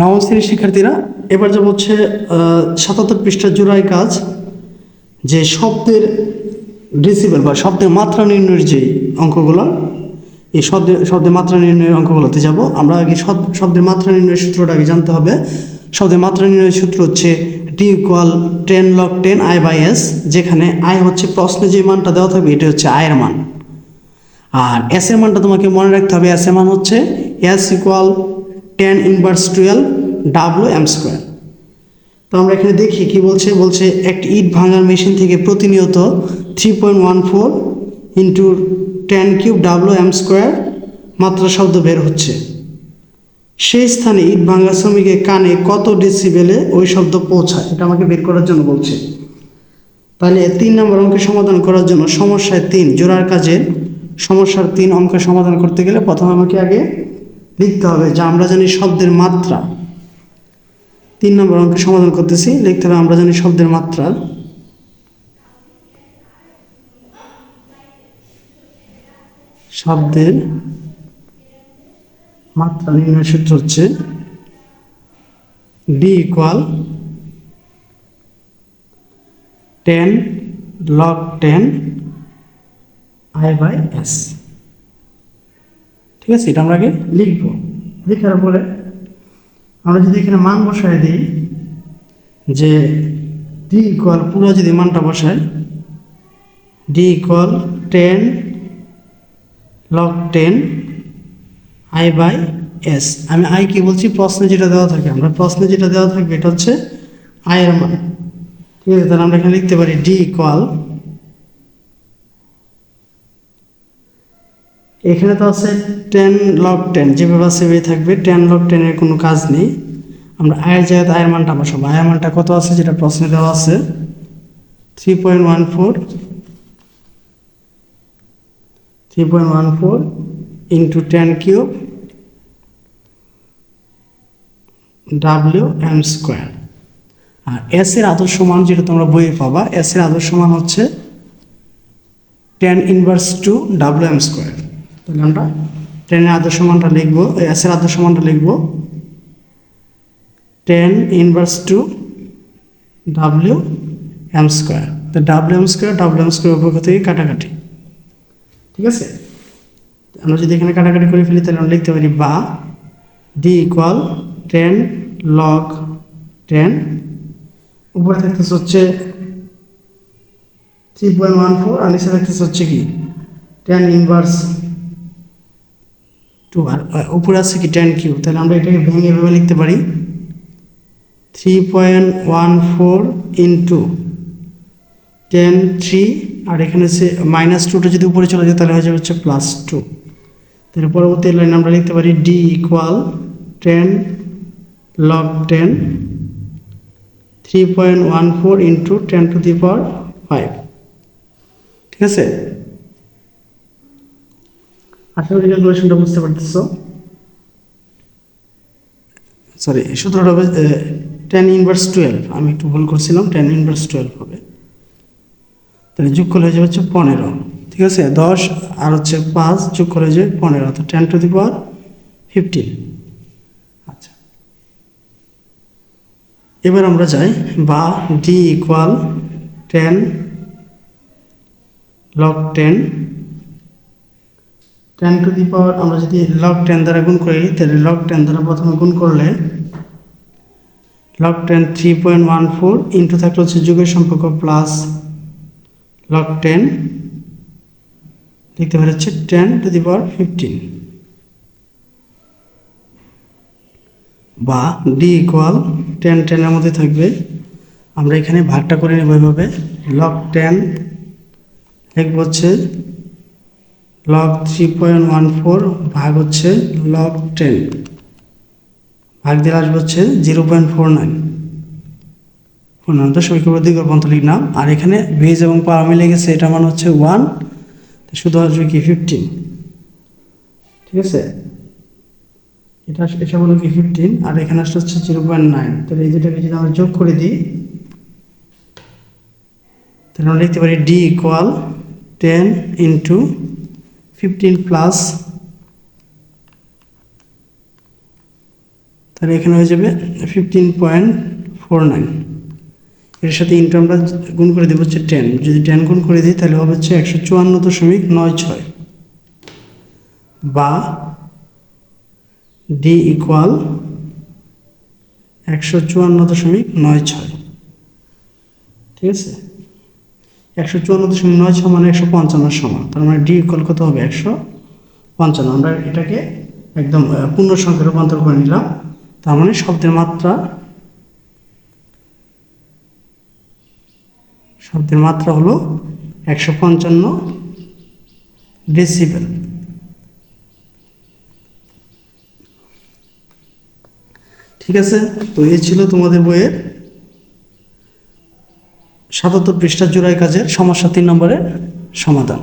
নবম শ্রেণির শিক্ষার্থীরা, এবার যাব হচ্ছে সাতাত্তর পৃষ্ঠার জোড়ায় কাজ, যে শব্দের ডেসিবেল বা শব্দের মাত্রা নির্ণয়ের যে অঙ্কগুলো, এই শব্দের শব্দের মাত্রা নির্ণয়ের অঙ্কগুলোতে যাব। আমরা আগে শব- শব্দের মাত্রা নির্ণয়ের সূত্রটা আগে জানতে হবে। শব্দের মাত্রা নির্ণয়ের সূত্র হচ্ছে T equal ten log ten I by S যেখানে আই হচ্ছে প্রশ্নে যে মানটা দেওয়া থাকবে, এটা হচ্ছে আয়ের মান। আর এস এর মানটা তোমাকে মনে রাখতে হবে এস এর মান হচ্ছে S equal ten inverse twelve W M square তো আমরা এখানে দেখি কি বলছে? বলছে একটি ইট ভাঙার মেশিন থেকে প্রতিনিয়ত three point one four into ten cube W M square মাত্রা শব্দ বের হচ্ছে। সেই স্থানে ইট ভাঙা শ্রমিকের কানে কত ডেসিবেলে ওই শব্দ পৌঁছায়? এটা আমাকে বের করার জন্য বলছে। তাহলে তিন নম্বর অঙ্কের সমাধান করার জন্য সমস্যায় তিন, জোড়ার কাজের সমস্যার তিন অঙ্কের সমাধান করতে গেলে প্রথমে আমাকে আগে লিখতে হবে যে আমরা জানি শব্দের মাত্রা। তিন নম্বর অঙ্কের সমাধান করতেছি, লিখতে হবে আমরা জানি শব্দের মাত্রা। শব্দের মাত্রা নির্ণয় সূত্র হচ্ছে D equal ten log ten I by S ঠিক আছে, এটা আমরা আগে লিখব। লেখার পরে আমরা যদি এখানে মান বসায় দিই, যে ডি ইকুয়াল পুরো যদি মানটা বসাই D equal ten log ten I by S আমি আই কি বলছি? প্রশ্নে যেটা দেওয়া থাকে, আমরা প্রশ্নে যেটা দেওয়া থাকবে, এটা হচ্ছে আয়ের মান। ঠিক আছে, তাহলে আমরা এখানে লিখতে পারি ডি ইকুয়াল এখানে তো আছে টেন লক টেন যেভাবে আছে সেভাবেই থাকবে। টেন লক টেনের কোনো কাজ নেই। আমরা আয়ের জায়গায় আয়ের মানটা বসাবো। আয়ের মানটা কত আছে যেটা প্রশ্নে দেওয়া আছে? Three point one four three point one four into ten cube W M square আর এস এর আদর্শ মান যেটা তোমরা বইয়ে পাবা এস এর আদর্শ মান হচ্ছে ten inverse two W M square তাহলে আমরা টেনের আদর্শ মানটা লিখব এস এর আদর্শ মানটা লিখব। Ten inverse two W M square তো W M square W M square উপর থেকে কাটাকাটি। ঠিক আছে? আমরা যদি এখানে কাটাকাটি করে ফেলি, তাহলে আমরা লিখতে পারি বা D equal ten log ten উপরে থাকতেছে হচ্ছে থ্রি পয়েন্ট ওয়ান ফোর আর নিচে থাকতেছে হচ্ছে কি? টেন ইনভার্স টু আর উপরে আছে কি? টেন কিউ তাহলে আমরা এটাকে ভেঙে ভেবে লিখতে পারি। Three point one four into ten three আর এখানে সে মাইনাস টুটা যদি উপরে চলে যায়, তাহলে হয়ে যাবে হচ্ছে প্লাস টু তাহলে পরবর্তী লাইন আমরা লিখতে পারি D equal ten log ten three point one four into ten to the power five ঠিক আছে? আশা করি ক্যালকুলেশনটা বুঝতে পারতেছো? সরি সূত্রটা হবে টেন ইনভার্স টুয়েলভ আমি একটু ভুল করছিলাম টেন ইনভার্স টুয়েলভ হবে। তাহলে যোগ করলে যাবে হচ্ছে পনেরো। ঠিক আছে? দশ আর হচ্ছে পাঁচ যোগ করে হয়ে যাবে পনেরো। তো ten to the power fifteen আচ্ছা। এবার আমরা যাই, বা D equal ten log ten ten to the power আমরা যদি লগ টেন দ্বারা গুণ করি, তাহলে লগ টেন দ্বারা প্রথমে গুণ করলে log ten three point one four into থাকলে হচ্ছে যুগের সম্পর্ক প্লাস লগ টেন লিখতে পারে হচ্ছে ten to the power fifteen বা ডি ইকুয়াল টেন টেনের মধ্যে থাকবে। আমরা এখানে ভাগটা করে নেব এভাবে। লগ টেন লিখব হচ্ছে log three point one four ভাগ হচ্ছে লগ টেন ভাগ দিলে আসবে হচ্ছে zero point four nine four nine, তো সবাইকে দিক পর্যন্ত লিখলাম আর এখানে ভেজ এবং পাওয়া মিলে গেছে এটা মানে হচ্ছে ওয়ান শুধু আসবে কি ফিফটিন ঠিক আছে? এটা এটা হলো কি ফিফটিন আর এখানে আসলে হচ্ছে জিরো পয়েন্ট নাইন তাহলে এই দুটাকে যদি আমরা যোগ করে দিই, তাহলে আমরা লিখতে পারি D equal ten into fifteen plus তাহলে এখানে হয়ে যাবে ফিফটিন পয়েন্ট ফোর নাইন এর সাথে ইনকামটা গুণ করে দেবো হচ্ছে টেন যদি টেন গুণ করে দিই, তাহলে হবে হচ্ছে একশো চুয়ান্ন দশমিক নয় ছয়। বা ডি ইকুয়াল একশো চুয়ান্ন দশমিক নয় ছয়। ঠিক আছে? একশো চুয়ান্ন দশমিক নয় মানে একশো পঞ্চান্নের সমান। তার মানে ডি ইকুয়াল কত হবে? একশো পঞ্চান্ন। আমরা এটাকে একদম পূর্ণ সংখ্যা রূপান্তর করে নিলাম। তার মানে শব্দের মাত্রা শব্দের মাত্রা হলো একশো পঞ্চান্ন ডেসিবেল ঠিক আছে? তো এই ছিল তোমাদের বইয়ের সাতাত্তর পৃষ্ঠা জোড়াই কাজের সমস্যা তিন নম্বরের সমাধান।